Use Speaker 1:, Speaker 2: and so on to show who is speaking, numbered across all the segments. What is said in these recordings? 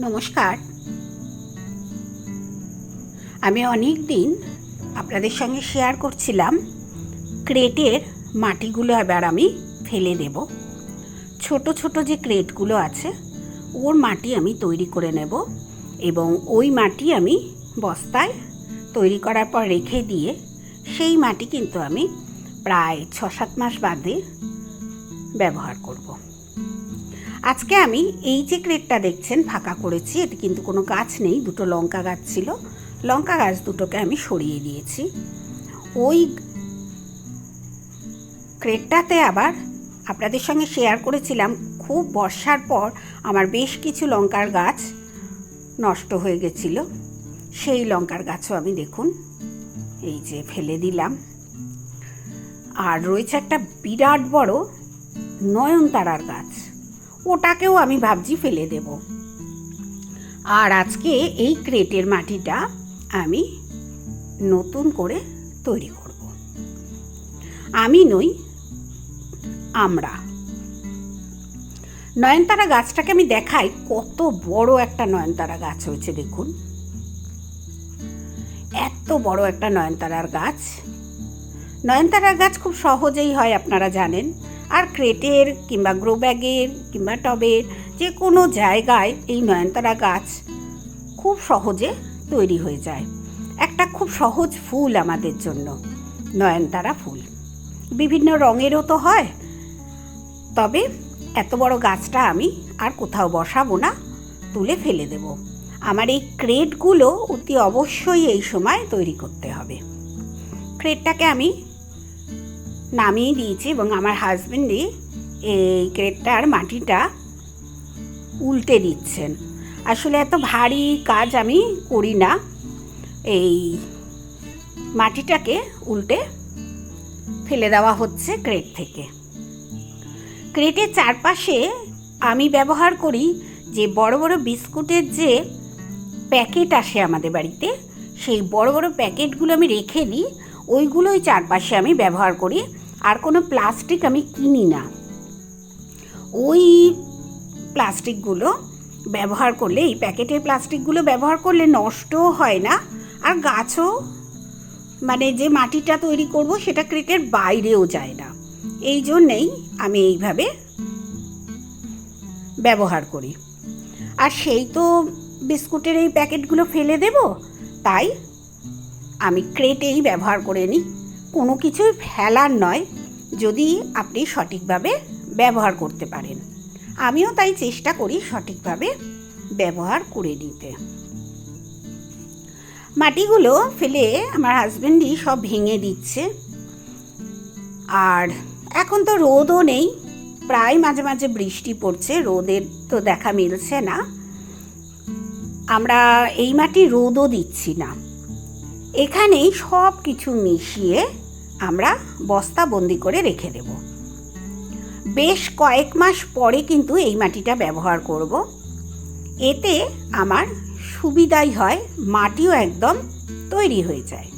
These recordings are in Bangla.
Speaker 1: নমস্কার। আমি অনেক দিন আপনাদের সঙ্গে শেয়ার করছিলাম, ক্রেটের মাটিগুলো এবার আমি ফেলে দেব। ছোট ছোট যে ক্রেটগুলো আছে, ওর মাটি আমি তৈরি করে নেব এবং ওই মাটি আমি বস্তায় তৈরি করার পর রেখে দিয়ে সেই মাটি কিন্তু আমি প্রায় ছ সাত মাস বাদে ব্যবহার করব। আজকে আমি এই যে ক্রেটটা দেখছেন ফাঁকা করেছি, এতে কিন্তু কোনো গাছ নেই, দুটো লঙ্কা গাছ ছিল। লঙ্কা গাছ দুটোকে আমি সরিয়ে দিয়েছি। ওই ক্রেটটাতে আবার আপনাদের সঙ্গে শেয়ার করেছিলাম, খুব বর্ষার পর আমার বেশ কিছু লঙ্কার গাছ নষ্ট হয়ে গেছিল। সেই লঙ্কার গাছও আমি দেখুন, এই যে ফেলে দিলাম। আর রয়েছে একটা বিরাট বড় নয়নতারার গাছ। ওটাকেও আমি ভাবছি ফেলে দেব। আর আজকে এই ক্রেটের মাটিটা আমি নতুন করে তৈরি করব। আমি নই, আমরা। নয়নতারা গাছটাকে আমি দেখাই, কত বড় একটা নয়নতারা গাছ হয়েছে দেখুন। এত বড় একটা নয়নতারার গাছ। নয়নতারার গাছ খুব সহজেই হয়, আপনারা জানেন। আর ক্রেটের কিংবা গ্রো ব্যাগের কিংবা টবের যে কোনো জায়গায় এই নয়নতারা গাছ খুব সহজে তৈরি হয়ে যায়। একটা খুব সহজ ফুল আমাদের জন্য, নয়নতারা ফুল। বিভিন্ন রঙেরও তো হয়, তবে এত বড় গাছটা আমি আর কোথাও বসাবো না, তুলে ফেলে দেব। আমার এই ক্রেটগুলো অতি অবশ্যই এই সময় তৈরি করতে হবে। ক্রেটটাকে আমি নামিয়ে দিয়েছি এবং আমার হাজবেন্ডই এই ক্রেটটার মাটিটা উল্টে দিচ্ছেন। আসলে এত ভারী কাজ আমি করি না। এই মাটিটাকে উল্টে ফেলে দেওয়া হচ্ছে ক্রেট থেকে। ক্রেটের চারপাশে আমি ব্যবহার করি যে বড় বড় বিস্কুটের যে প্যাকেট আসে আমাদের বাড়িতে, সেই বড় বড় প্যাকেটগুলো আমি রেখে দিই। ওইগুলোই চারপাশে আমি ব্যবহার করি। আর কোনো প্লাস্টিক আমি কিনি না। ওই প্লাস্টিকগুলো ব্যবহার করলে, এই প্যাকেটের প্লাস্টিকগুলো ব্যবহার করলে নষ্টও হয় না। আর গাছও মানে যে মাটিটা তৈরি করব সেটা ক্রেটের বাইরেও যায় না। এই জন্যেই আমি এইভাবে ব্যবহার করি। আর সেই তো বিস্কুটের এই প্যাকেটগুলো ফেলে দেব, তাই আমি ক্রেটেই ব্যবহার করে নিই। কোনো কিছুই ফেলার নয়, যদি আপনি সঠিকভাবে ব্যবহার করতে পারেন। আমিও তাই চেষ্টা করি সঠিকভাবে ব্যবহার করে নিতে। মাটিগুলো ফেলে আমার হাজব্যান্ডই সব ভেঙে দিচ্ছে। আর এখন তো রোদও নেই, প্রায় মাঝে মাঝে বৃষ্টি পড়ছে, রোদের তো দেখা মিলছে না। আমরা এই মাটি রোদও দিচ্ছি না। এখানেই সব কিছু মিশিয়ে আমরা বস্তা বন্দি করে রেখে দেব। বেশ কয়েক মাস পরে কিন্তু এই মাটিটা ব্যবহার করব। এতে আমার সুবিধাই হয়, মাটিও একদম তৈরি হয়ে যায়।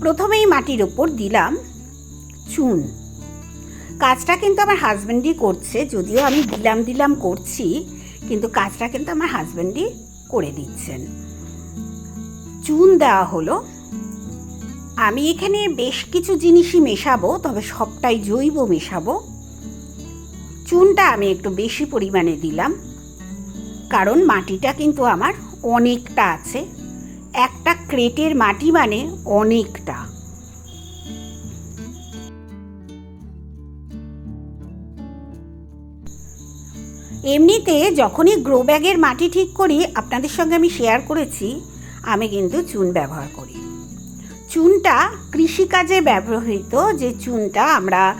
Speaker 1: প্রথমেই মাটির ওপর দিলাম চুন। কাজটা কিন্তু আমার হাজব্যান্ডই করছে, যদিও আমি দিলাম দিলাম করছি, কিন্তু কাজটা কিন্তু আমার হাজব্যান্ডই করে দিচ্ছেন। চুন দেওয়া হলো। আমি এখানে বেশ কিছু জিনিসই মেশাবো, তবে সবটাই জৈব মেশাবো। চুনটা আমি একটু বেশি পরিমাণে দিলাম। কারণ মাটিটা কিন্তু আমার অনেকটা আছে। একটা ক্রেটের মাটি মানে অনেকটা। এমনিতে যখনই গ্রো ব্যাগের মাটি ঠিক করি, আপনাদের সঙ্গে আমি শেয়ার করেছি, আমি কিন্তু চুন ব্যবহার করি। চুনটা কৃষিকাজে ব্যবহৃত যে চুনটা আমরা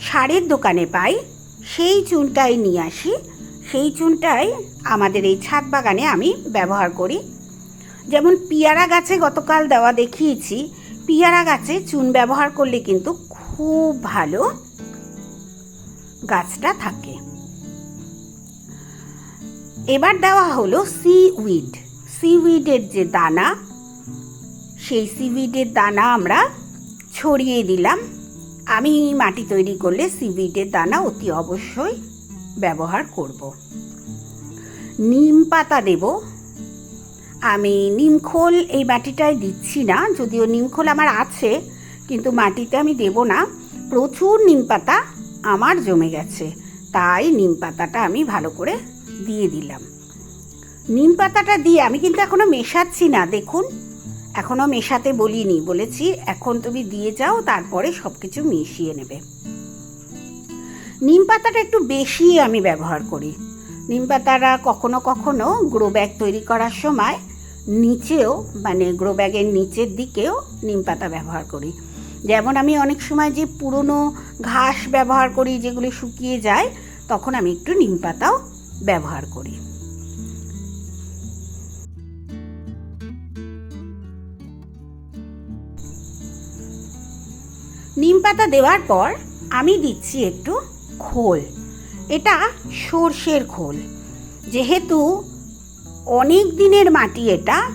Speaker 1: সারের দোকানে পাই, সেই চুনটাই নিয়ে আসি। সেই চুনটাই আমাদের এই ছাদ বাগানে আমি ব্যবহার করি। যেমন পিয়ারা গাছে গতকাল দেওয়া দেখিয়েছি, পিয়ারা গাছে চুন ব্যবহার করলে কিন্তু খুব ভালো গাছটা থাকে। এবার দেওয়া হলো সি উইড। সিউইডের যে দানা সেই সিউইডের দানা আমরা ছড়িয়ে দিলাম। আমি মাটি তৈরি করলে সিউইডের দানা অতি অবশ্যই ব্যবহার করব। নিম পাতা দেব। আমি নিমখোল এই মাটিটায় দিচ্ছি না, যদিও নিমখোল আমার আছে, কিন্তু মাটিতে আমি দেব না। প্রচুর নিম পাতা আমার জমে গেছে, তাই নিম পাতাটা আমি ভালো করে দিয়ে দিলাম। নিম পাতাটা দিয়ে আমি কিন্তু এখনও মেশাচ্ছি না, দেখুন। এখনও মেশাতে বলিনি। বলেছি, এখন তুমি দিয়ে যাও, তারপরে সব কিছু মিশিয়ে নেবে। নিম পাতাটা একটু বেশি আমি ব্যবহার করি। নিম পাতাটা কখনো কখনো গ্রো ব্যাগ তৈরি করার সময় নিচেও মানে গ্রো ব্যাগের নিচের দিকেও নিম পাতা ব্যবহার করি। যেমন আমি অনেক সময় যে পুরনো ঘাস ব্যবহার করি, যেগুলি শুকিয়ে যায়, তখন আমি একটু নিম পাতাও ব্যবহার করি। নিম পাতা দেওয়ার পর আমি দিচ্ছি একটু খোল। এটা সর্ষের খোল। যেহেতু অনেক দিনের মাটি এটা,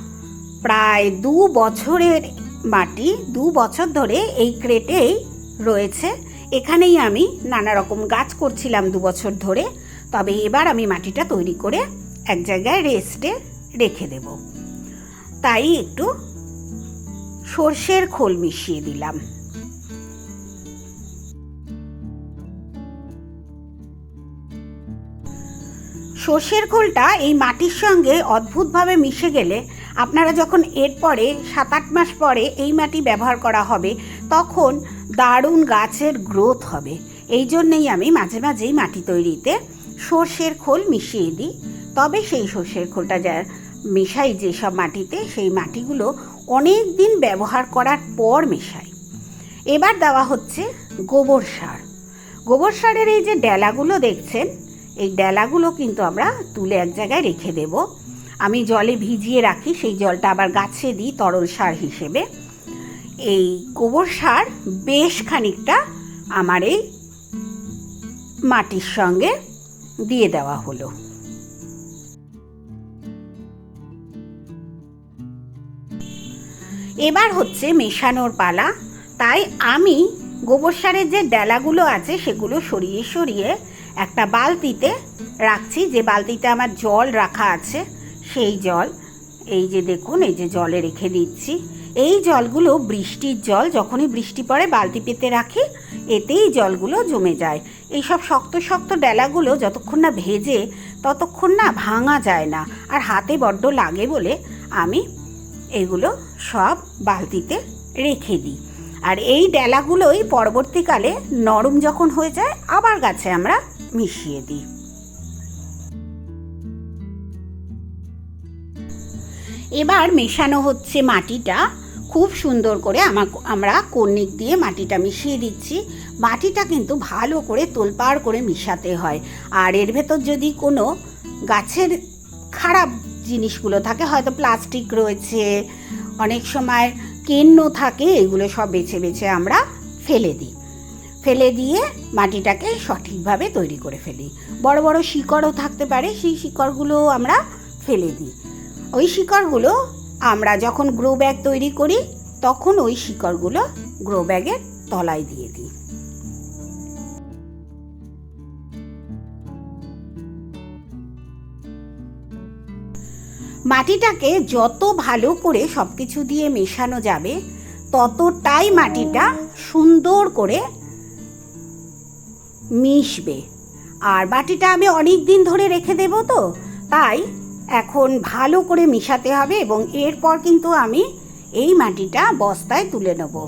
Speaker 1: প্রায় দু বছরের মাটি, দু বছর ধরে এই ক্রেটেই রয়েছে। এখানেই আমি নানা রকম গাছ করছিলাম দু বছর ধরে। তবে এবার আমি মাটিটা তৈরি করে এক জায়গায় রেস্টে রেখে দেব। তাই একটু সর্ষের খোল মিশিয়ে দিলাম। সর্ষের খোলটা এই মাটির সঙ্গে অদ্ভুতভাবে মিশে গেলে আপনারা যখন এরপরে সাত আট মাস পরে এই মাটি ব্যবহার করা হবে, তখন দারুণ গাছের গ্রোথ হবে। এই জন্যেই আমি মাঝে মাঝেই মাটি তৈরিতে সর্ষের খোল মিশিয়ে দিই। তবে সেই সর্ষের খোলটা যা মেশাই যেসব মাটিতে, সেই মাটিগুলো অনেক দিন ব্যবহার করার পর মেশাই। এবার দেওয়া হচ্ছে গোবর সার। গোবর সারের এই যে ডেলাগুলো দেখছেন এই ডেলাগুলো কিন্তু আমরা তুলে এক জায়গায় রেখে দেব। আমি জলে ভিজিয়ে রাখি, সেই জলটা আবার গাছে দিই তরল সার হিসেবে। এই গোবর সার বেশ খানিকটা আমার এই মাটির সঙ্গে দিয়ে দেওয়া হলো। এবার হচ্ছে মেশানোর পালা। তাই আমি গোবর সারের যে ডেলাগুলো আছে, সেগুলো সরিয়ে সরিয়ে একটা বালতিতে রাখছি, যে বালতিতে আমার জল রাখা আছে, সেই জল। এই যে দেখুন, এই যে জলে রেখে দিচ্ছি। এই জলগুলো বৃষ্টির জল, যখনই বৃষ্টি পড়ে, বালতি পেতে রাখি, এতেই জলগুলো জমে যায়। এই সব শক্ত শক্ত ডেলাগুলো যতক্ষণ না ভেজে, ততক্ষণ না ভাঙা যায় না। আর হাতে বড্ড লাগে বলে আমি এগুলো সব বালতিতে রেখে দিই। আর এই ডেলাগুলোই পরবর্তীকালে নরম যখন হয়ে যায়, আবার গাছে আমরা মিশিয়ে দিই। এবার মেশানো হচ্ছে মাটিটা। খুব সুন্দর করে আমার আমরা কর্নিক দিয়ে মাটিটা মিশিয়ে দিচ্ছি। মাটিটা কিন্তু ভালো করে তোলপাড় করে মিশাতে হয়। আর এর ভেতর যদি কোনো গাছের খারাপ জিনিসগুলো থাকে, হয়তো প্লাস্টিক রয়েছে, অনেক সময় কেন্ন থাকে, এগুলো সব বেছে বেছে আমরা ফেলে দিই। ফেলে দিয়ে মাটিটাকে সঠিকভাবে তৈরি করে ফেলি। বড় বড় শিকড়ও থাকতে পারে, সেই শিকড়গুলোও আমরা ফেলে দিই। ওই শিকড়গুলো আমরা যখন গ্রো ব্যাগ তৈরি করি, তখন ওই শিকড়গুলো গ্রো ব্যাগের তলায় দিয়ে দিই। মাটিটাকে যত ভালো করে সব কিছু দিয়ে মেশানো যাবে, ততটাই মাটিটা সুন্দর করে মিশবে। আর বাটিটা আমি অনেক দিন ধরে রেখে দেবো তো, তাই এখন ভালো করে মিশাতে হবে এবং এরপর কিন্তু আমি এই মাটিটা বস্তায় তুলে নেব।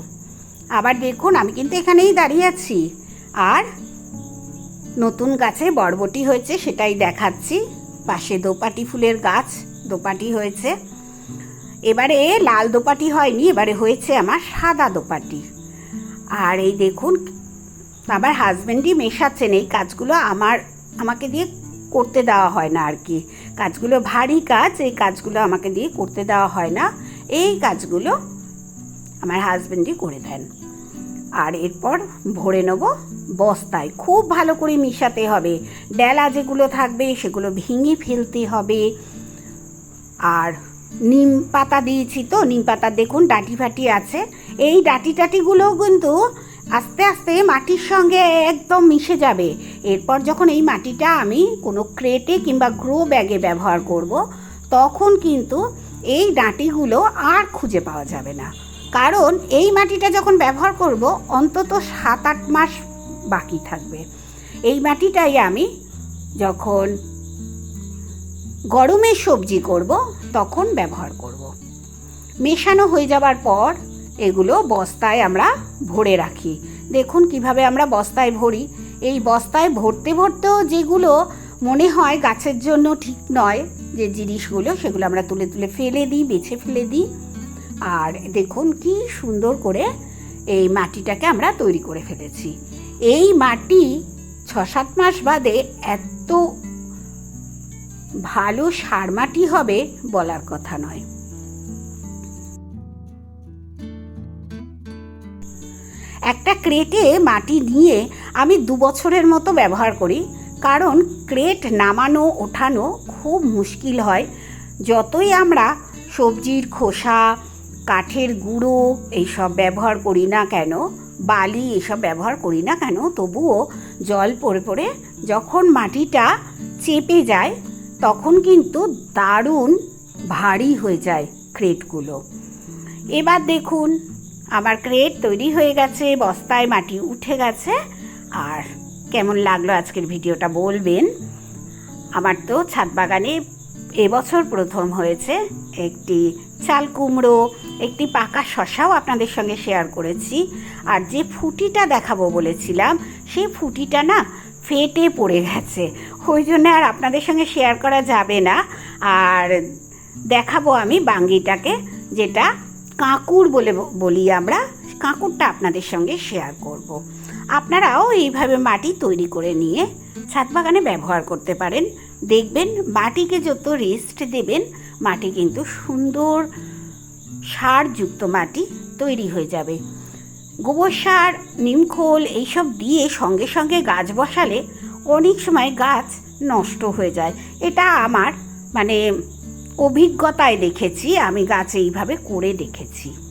Speaker 1: আবার দেখুন, আমি কিন্তু এখানেই দাঁড়িয়ে আছি। আর নতুন গাছে বরবটি হয়েছে, সেটাই দেখাচ্ছি। পাশে দোপাটি ফুলের গাছ, দোপাটি হয়েছে। এবারে লাল দোপাটি হয়নি, এবারে হয়েছে আমার সাদা দোপাটি। আর এই দেখুন আমার হাজব্যান্ডই মেশাচ্ছেন, এই কাজগুলো আমার, আমাকে দিয়ে করতে দেওয়া হয় না আর কি। কাজগুলো ভারী কাজ, এই কাজগুলো আমাকে দিয়ে করতে দেওয়া হয় না। এই কাজগুলো আমার হাজব্যান্ডই করে দেন। আর এরপর ভরে নেব বস্তায়। খুব ভালো করে মিশাতে হবে। ডেলা যেগুলো থাকবে, সেগুলো ভেঙে ফেলতে হবে। আর নিম পাতা দিয়েছি তো, নিম পাতা দেখুন, ডাঁটি ফাটি আছে। এই ডাঁটি টাটিগুলোও কিন্তু আস্তে আস্তে মাটির সঙ্গে একদম মিশে যাবে। এরপর যখন এই মাটিটা আমি কোনো ক্রেটে কিংবা গ্রো ব্যাগে ব্যবহার করব, তখন কিন্তু এই ডাঁটিগুলো আর খুঁজে পাওয়া যাবে না। কারণ এই মাটিটা যখন ব্যবহার করব, অন্তত সাত আট মাস বাকি থাকবে। এই মাটিটাই আমি যখন গরমের সবজি করব, তখন ব্যবহার করব। মেশানো হয়ে যাবার পর এগুলো বস্তায় আমরা ভরে রাখি। দেখুন কীভাবে আমরা বস্তায় ভরি। এই বস্তায় ভরতে ভরতেও যেগুলো মনে হয় গাছের জন্য ঠিক নয়, যে জিনিসগুলো সেগুলো আমরা তুলে তুলে ফেলে দিই, বেছে ফেলে দিই। আর দেখুন কি সুন্দর করে এই মাটিটাকে আমরা তৈরি করে ফেলেছি। এই মাটি ছ সাত মাস বাদে এত ভালো সার মাটি হবে বলার কথা নয়। একটা ক্রেটে মাটি নিয়ে আমি দু বছরের মতো ব্যবহার করি। কারণ ক্রেট নামানো, ওঠানো খুব মুশকিল হয়। যতই আমরা সবজির খোসা, কাঠের গুঁড়ো এইসব ব্যবহার করি না কেন, বালি এসব ব্যবহার করি না কেন, তবুও জল পড়ে পড়ে যখন মাটিটা চেপে যায়, তখন কিন্তু দারুণ ভারী হয়ে যায় ক্রেটগুলো। এবার দেখুন আমার ক্রেট তৈরি হয়ে গেছে, বস্তায় মাটি উঠে গেছে। আর কেমন লাগল আজকের ভিডিওটা বলবেন? আমার তো ছাদ বাগানে এবছর প্রথম হয়েছে একটি চাল কুমড়ো, একটি পাকা শশাও আপনাদের সঙ্গে শেয়ার করেছি। আর যে ফুটিটা দেখাবো বলেছিলাম, সেই ফুটিটা না ফেটে পড়ে গেছে। ওই জন্য আর আপনাদের সঙ্গে শেয়ার করা যাবে না। আর দেখাবো আমি বাঙ্গিটাকে, যেটা কাঁকুর বলে বলি আমরা, কাঁকুরটা আপনাদের সঙ্গে শেয়ার করব। আপনারাও এইভাবে মাটি তৈরি করে নিয়ে ছাদ বাগানে ব্যবহার করতে পারেন। দেখবেন মাটিকে যত রেস্ট দেবেন, মাটি কিন্তু সুন্দর সারযুক্ত মাটি তৈরি হয়ে যাবে। গোবর সার নিমখোল এইসব দিয়ে সঙ্গে সঙ্গে গাছ বসালে অনেক সময় গাছ নষ্ট হয়ে যায়। এটা আমার মানে অভিজ্ঞতায় দেখেছি আমি গাছ এইভাবে করে দেখেছি।